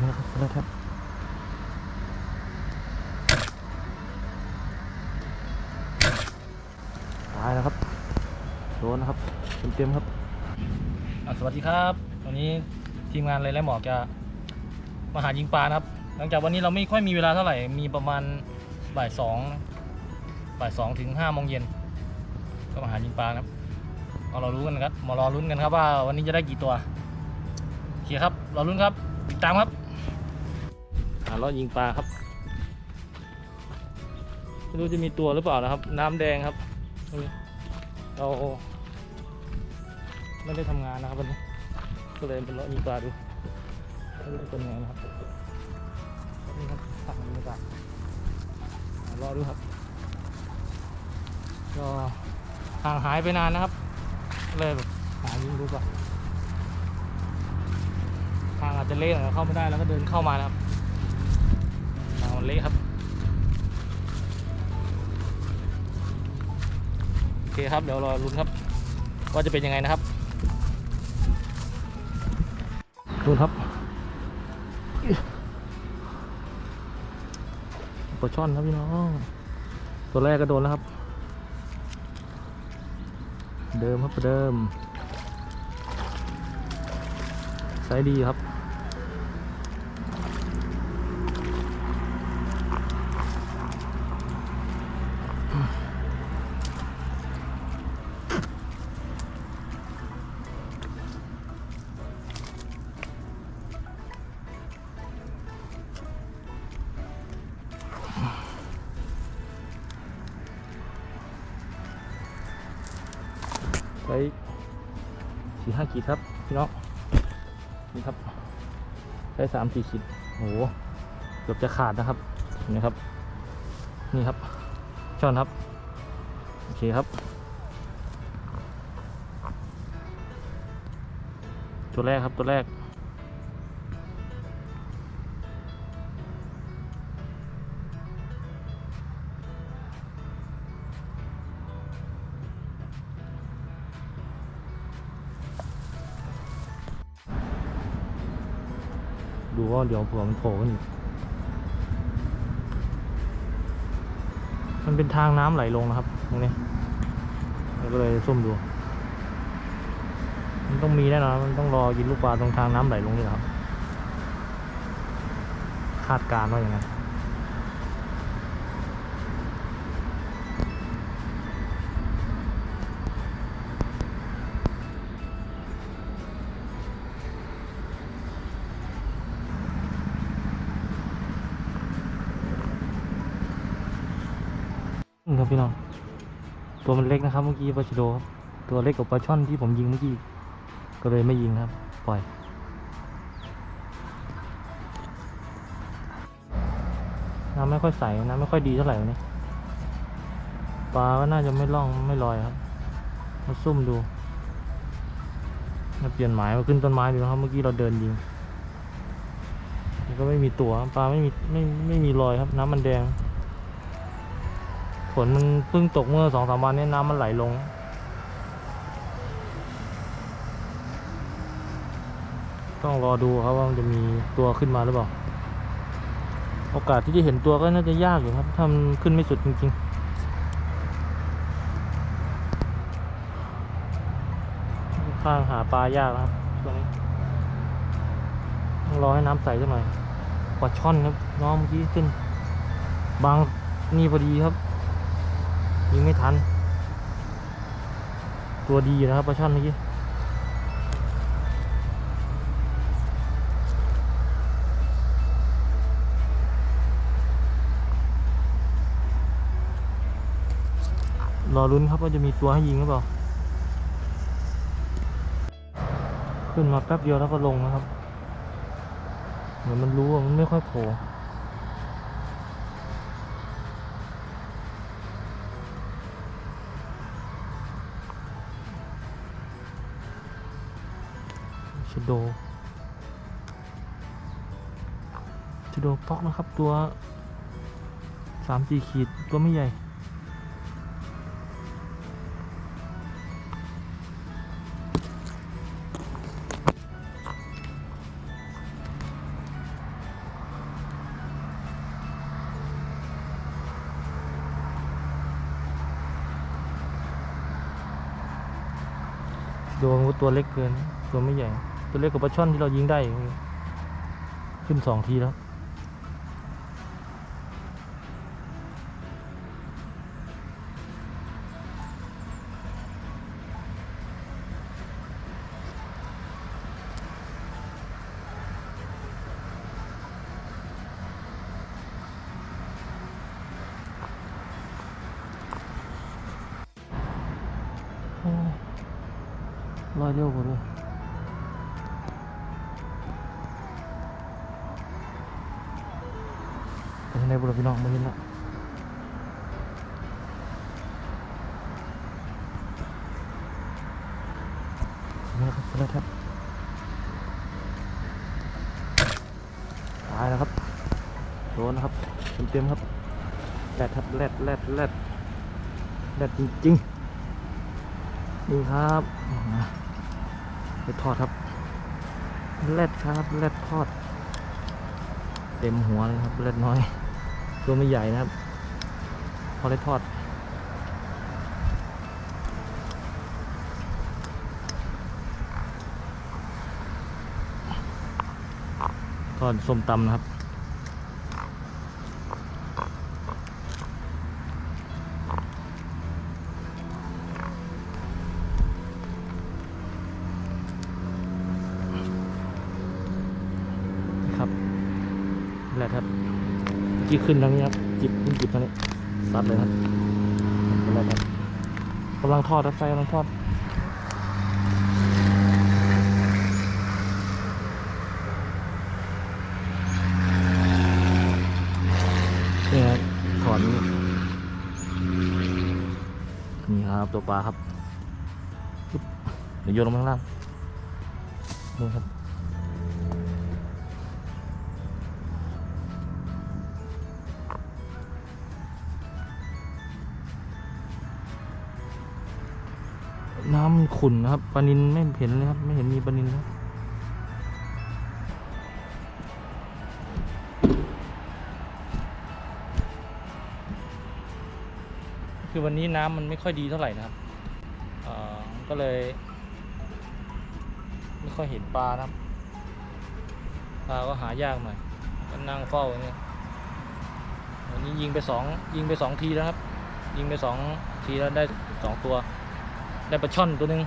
แล้วครับแล้วครับตายแล้วครับโดนนะครับเต็มๆครับสวัสดีครับวันนี้ทีมงานเลยและหมอกจะมาหายิงปลานะครับ หลังจากวันนี้เราไม่ค่อยมีเวลาเท่าไหร่มีประมาณบ่ายสองบ่ายสองถึงห้าโมงเย็นก็มาหายิงปลานะครับเอาเรารู้กันครับมารอลุ้นกันครับว่าวันนี้จะได้กี่ตัวโอเคครับรอลุ้นครับ ติดตามครับ อ่ารอยิงปลาครับไม่รู้จะมีตัวหรือเปล่านะครับ น้ำแดงครับเราไม่ได้ทำงานนะครับวันนี้ก็เลยเป็นรอยิงปลาดูไม่รู้จะเป็นไงนะครับนี่ครับตักบรรยากาศอ่ารอดูครับก็ห่างหายไปนานนะครับ เลยแบบหายิงดูก่อนทางอาจจะเละหน่อยเข้าไม่ได้แล้วก็เดินเข้ามานะครับ นเละครับ โอเคครับ เดี๋ยวรอลุ้นครับ ว่าจะเป็นยังไงนะครับลุ้นครับปลาช่อนครับพี่น้อง ตัวแรกก็โดนแล้วครับ เดิมครับเดิมไซส์ดีครับ ไซส์สี่ห้าขีดครับพี่น้องนี่ครับไซส์สามสี่ขีดโอ้โหเกือบจะขาดนะครับเห็นไหมครับ นี่ครับช่อนครับ โอเคครับตัวแรกครับตัวแรก ดูว่าเดี๋ยวเผื่อมันโผล่ขึ้นอีกมันเป็นทางน้ำไหลลงนะครับ ตรงนี้เราก็เลยซุ่มดู มันต้องมีแน่นอนมันต้องรอกินลูกปลาตรงทางน้ำไหลลงนี่แหละครับ คาดการณ์ว่าอย่างนั้น ครับพี่น้องตัวมันเล็กนะครับเมื่อกี้ปลาชิโดครับตัวเล็กกว่าปลาช่อนที่ผมยิงเมื่อกี้ก็เลยไม่ยิงครับ ปล่อย น้ำไม่ค่อยใสน้ำไม่ค่อยดีเท่าไหร่วันนี้ปลาก็น่าจะไม่ล่องไม่ลอยครับมาซุ่มดูมาเปลี่ยนหมายมาขึ้นต้นไม้ดูนะครับเมื่อกี้เราเดินยิงก็ไม่มีตัวปลาไม่มีไม่ไม่มีรอยครับน้ำมันแดง ฝนมันเพิ่งตกเมื่อสองสามวันนี้น้ำมันไหลลง ต้องรอดูครับว่ามันจะมีตัวขึ้นมาหรือเปล่า โอกาสที่จะเห็นตัวก็น่าจะยากอยู่ครับถ้ามันขึ้นไม่สุดจริง ๆข้างหาปลายากครับช่วงนี้ต้องรอให้น้ำใสสักหน่อยปลาช่อนครับน้องเมื่อกี้ขึ้น บางนี่พอดีครับ ยิงไม่ทัน ตัวดีอยู่นะครับปลาช่อนเมื่อกี้รอลุ้นครับว่าจะมีตัวให้ยิงหรือเปล่า ขึ้นมาแป๊บเดียวแล้วก็ลงนะครับ เหมือนมันรู้ว่ามันไม่ค่อยโผล่ โดจูโดป๊อกนะครับตัวสามสี่ขีดตัวไม่ใหญ่ โดนตัวเล็กเกิน ตัวไม่ใหญ่ ตัวเล็กกว่าปลาช่อนที่เรายิงได้ ขึ้นสองทีแล้วโอ้ลอยเร็วกว่าเลย ไปทางไหนบุรุษพี่น้องมาเห็นละนี่ครับแล้วครับตายแล้วครับโดนนะครับเต็มๆครับแรดครับแรดแรดแรดแรดจริงๆนี่ครับไปทอดครับแรดครับแรดทอด เต็มหัวเลยครับแรดน้อย ตัวไม่ใหญ่นะครับ พอได้ทอด ทอดส้มตำนะครับครับแหละครับ กี้ขึ้นทางนี้ครับจิบขึ้นจิบทางนี้ซัดเลยครับนี่แหละครับกำลังทอดครับไฟกำลังทอดนี่ครับถอนนี่ครับตัวปลาครับเดี๋ยวโยนลงข้างล่างนี่ครับ ขุ่นนะครับปลานินไม่เห็นเลยครับ ไม่เห็นมีปลานินเลยคือวันนี้น้ำมันไม่ค่อยดีเท่าไหร่นะครับก็เลย ไม่ค่อยเห็นปลานะครับปลาก็หายากหน่อยก็นั่งเฝ้าอย่างเงี้ยวันนี้ยิงไปสองยิงไปสองทีแล้วครับ ยิงไปสองทีแล้วได้สองตัว ได้ปลาช่อนตัวหนึ่ง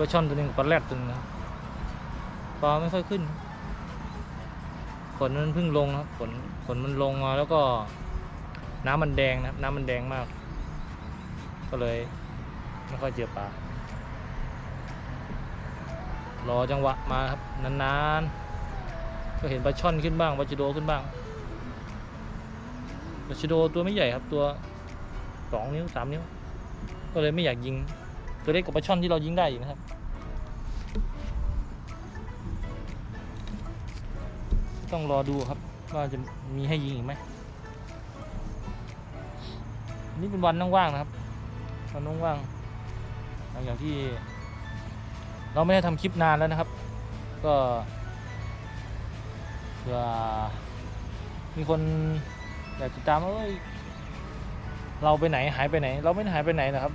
ปลาช่อนตัวหนึ่งปลาแรดตัวหนึงครับปลาไม่ค่อยขึ้นฝนมันเพิ่งลงนะครับฝนฝนมันลงมาแล้วก็น้ำมันแดงนะครับน้ำมันแดงมาก ก็เลยไม่ค่อยเจอปลารอจังหวะมาครับนานๆ ก็เห็นปลาช่อนขึ้นบ้างปลาจิโดขึ้นบ้างปลาจิโดตัวไม่ใหญ่ครับตัวสองนิ้วสามนิ้ว ก็เลยไม่อยากยิงตัวเล็กกว่าปลาช่อนที่เรายิงได้อยู่นะครับ ต้องรอดูครับว่าจะมีให้ยิงอีกไหมนี่เป็นวันว่างๆนะครับวันว่างๆหลังจากที่ เราไม่ได้ทำคลิปนานแล้วนะครับ ก็เผื่อมีคนอยากติดตามว่าเอ้ย เราไปไหนหายไปไหน เราไม่ได้หายไปไหนนะครับ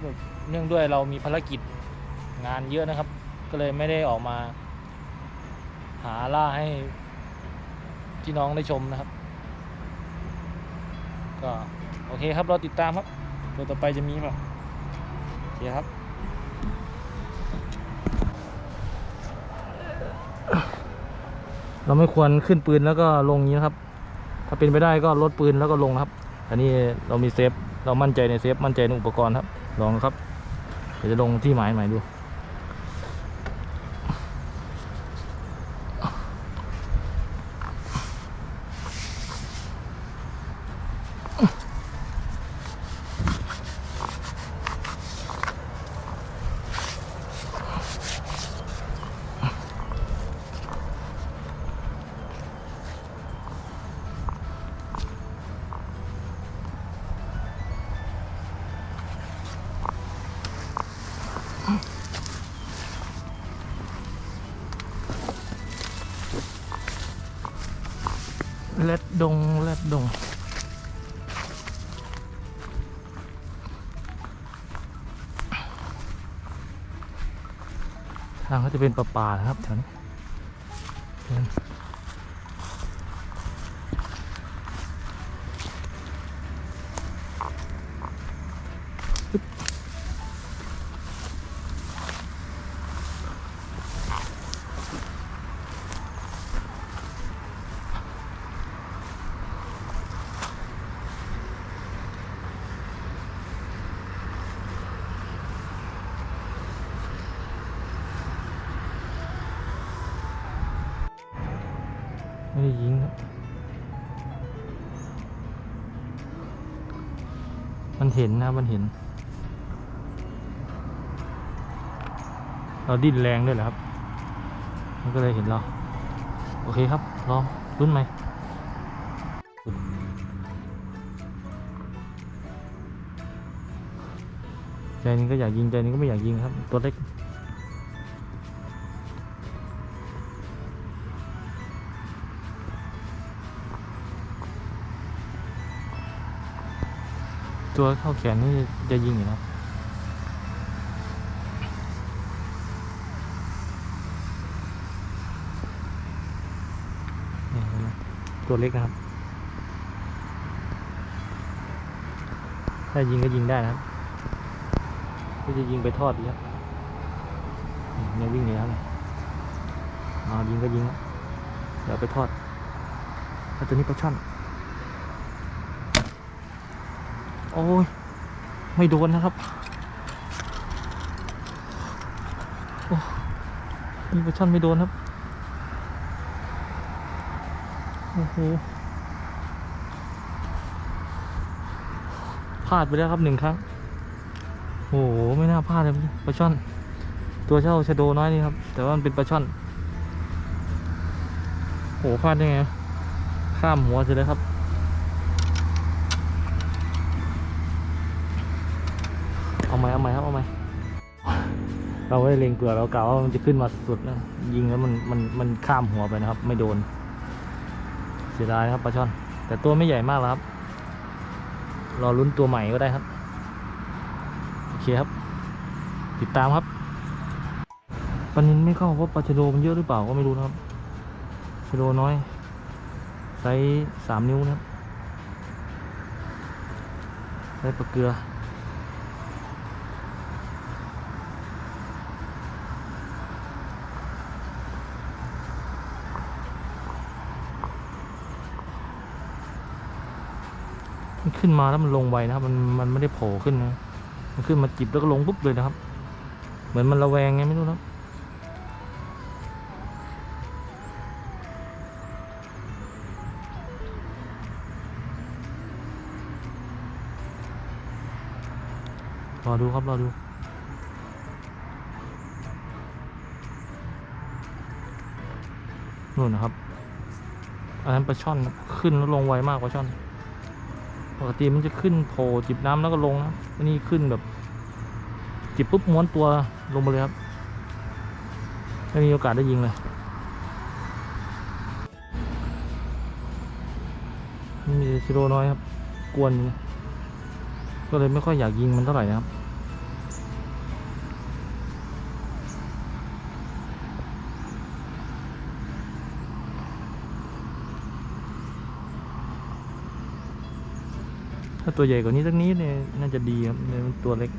เนื่องด้วยเรามีภารกิจงานเยอะนะครับ ก็เลยไม่ได้ออกมา หาล่าให้พี่น้องได้ชมนะครับ ก็โอเคครับเราติดตามครับ ตัวต่อไปจะมีเปล่าโอเคครับเราไม่ควรขึ้นปืนแล้วก็ลงนี้นะครับ ถ้าเป็นไปได้ก็ลดปืนแล้วก็ลงนะครับ อันนี้เรามีเซฟ เรามั่นใจในเซฟมั่นใจในอุปกรณ์ครับลองครับเดี๋ยวจะลงที่หมายใหม่ดู เล็ดดงเล็ดดง ทางก็จะเป็นป่าป่าๆนะครับแถวนี้ มันเห็นนะมันเห็น เราดิ้นแรงด้วยเหรอครับ มันก็เลยเห็นเรา โอเคครับลองรุ่นไหมใจนึงก็อยากยิงใจนึงก็ไม่อยากยิงครับ ตัวเล็ก ตัวเข้าแขนนี่จะยิงอยู่นะเนี่ยเห็นไหมตัวเล็กนะครับ ถ้ายิงก็ยิงได้นะครับก็จะยิงไปทอดดีครับเนี่ยวิ่งหนีแล้วไงเอายิงก็ยิงนะเดี๋ยวไปทอดแล้วตัวนี้ปลาช่อน โอ้ย ไม่โดนนะครับโอ้นี่ปลาช่อนไม่โดนครับ โอ้โห พลาดไปแล้วครับหนึ่งครั้ง โอ้โห ไม่น่าพลาดเลยปลาช่อน ตัวเช่าชะโดน้อยนี่ครับ แต่ว่ามันเป็นปลาช่อน โอ้โหพลาดได้ไง ข้ามหัวเสียเลยครับ เอาไหมเอาไหมครับเอาไหมเราไม่ได้เล็งเกลือเรากะว่ามันจะขึ้นมาสุดแล้วยิงแล้วมันมันมันข้ามหัวไปนะครับ ไม่โดน เสียดายนะครับปลาช่อน แต่ตัวไม่ใหญ่มากแล้วครับรอลุ้นตัวใหม่ก็ได้ครับโอเคครับ ติดตามครับปลานินไม่เข้าเพราะปลาชะโดมันเยอะหรือเปล่าก็ไม่รู้นะครับชะโดน้อยไซส์สามนิ้วนะครับไซส์ปลาเกลือ ขึ้นมาแล้วมันลงไวนะครับ มันมันไม่ได้โผล่ขึ้นนะมันขึ้นมาจิบแล้วก็ลงปุ๊บเลยนะครับ เหมือนมันระแวงไงไม่รู้นะครับรอดูครับรอดูนู่นนะครับ อันนั้นปลาช่อนขึ้นแล้วลงไวมากปลาช่อน ปกติมันจะขึ้นโผล่จิบน้ำแล้วก็ลงนะอันนี้ขึ้นแบบ จิบปุ๊บม้วนตัวลงมาเลยครับไม่มีโอกาสได้ยิงเลยมีซิโรน้อยครับ กวน ก็เลยไม่ค่อยอยากยิงมันเท่าไหร่นะครับ ถ้าตัวใหญ่กว่านี้สักนิดเนี่ยน่าจะดีครับเนี่ยมันตัวเล็ก